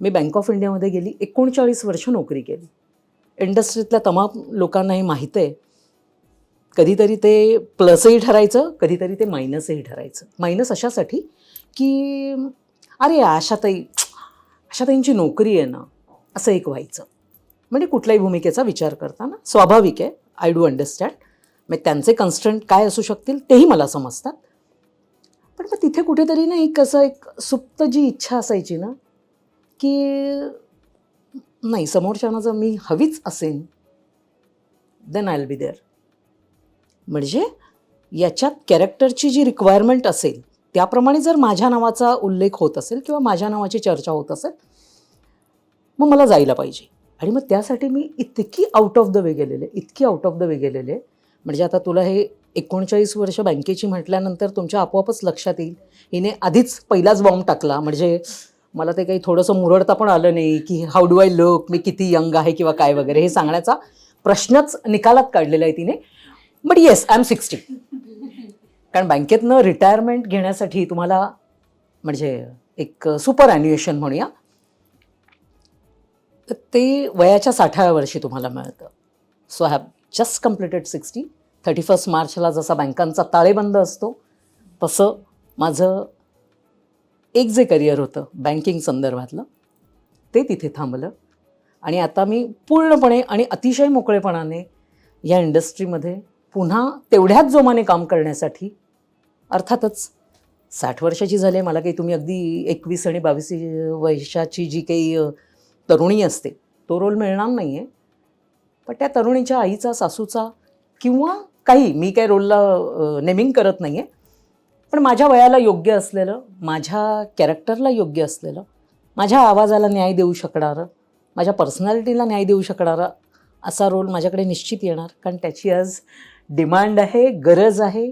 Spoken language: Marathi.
मी बँक ऑफ इंडियामध्ये गेली एकोणचाळीस वर्ष नोकरी केली. इंडस्ट्रीतल्या तमाम लोकांना हे माहीत आहे कधीतरी ते प्लसही ठरायचं कधीतरी ते मायनसही ठरायचं. मायनस अशासाठी की अरे आशाताई आशाताईंची नोकरी आहे ना असं एक व्हायचं. म्हणजे कुठल्याही भूमिकेचा विचार करताना स्वाभाविक आहे आय डू अंडरस्टँड मग त्यांचे कन्स्टंट काय असू शकतील तेही मला समजतात. पण मग तिथे कुठेतरी ना एक असं एक सुप्त जी इच्छा असायची ना की नाही समोरच्यानं जर मी हवीच असेन then I will be there म्हणजे याच्यात कॅरेक्टरची जी रिक्वायरमेंट असेल त्याप्रमाणे जर माझ्या नावाचा उल्लेख होत असेल किंवा माझ्या नावाची चर्चा होत असेल मग मला जायला पाहिजे. आणि मग त्यासाठी मी इतकी आउट ऑफ द वे गेलेले इतकी आउट ऑफ द वे गेलेले. म्हणजे आता तुला हे एकोणचाळीस वर्ष बँकेची म्हटल्यानंतर तुमच्या आपोआपच लक्षात येईल. हिने आधीच पहिलाच बॉम्ब टाकला. म्हणजे मला ते काही थोडंसं मुरडता पण आलं नाही की हाऊ डू आय लुक मी किती यंग आहे किंवा काय वगैरे हे सांगण्याचा प्रश्नच निकालात काढलेला आहे तिने. But yes I am sixty कारण बँकेतनं रिटायरमेंट घेण्यासाठी तुम्हाला म्हणजे एक सुपर ॲन्युएशन म्हणूया. तर ते वयाच्या साठाव्या वर्षी तुम्हाला मिळतं. So have just completed sixty thirty first मार्चला जसा बँकांचा ताळेबंद असतो तसं माझं एक जे करिअर होतं बँकिंग संदर्भातलं ते तिथे थांबलं. आणि आता मी पूर्णपणे आणि अतिशय मोकळेपणाने या इंडस्ट्रीमध्ये पुन्हा तेवढ्याच जोमाने काम करण्यासाठी अर्थातच साठ वर्षाची झाली मला काही तुम्ही अगदी एकवीस आणि बावीस वर्षाची जी काही तरुणी असते तो रोल मिळणार नाही आहे पण त्या तरुणीच्या आईचा सासूचा किंवा काही मी काही रोलला नेमिंग करत नाही आहे पण माझ्या वयाला योग्य असलेलं माझ्या कॅरेक्टरला योग्य असलेलं माझ्या आवाजाला न्याय देऊ शकणारं माझ्या पर्सनॅलिटीला न्याय देऊ शकणारा असा रोल माझ्याकडे निश्चित येणार. कारण त्याची आज डिमांड आहे गरज आहे.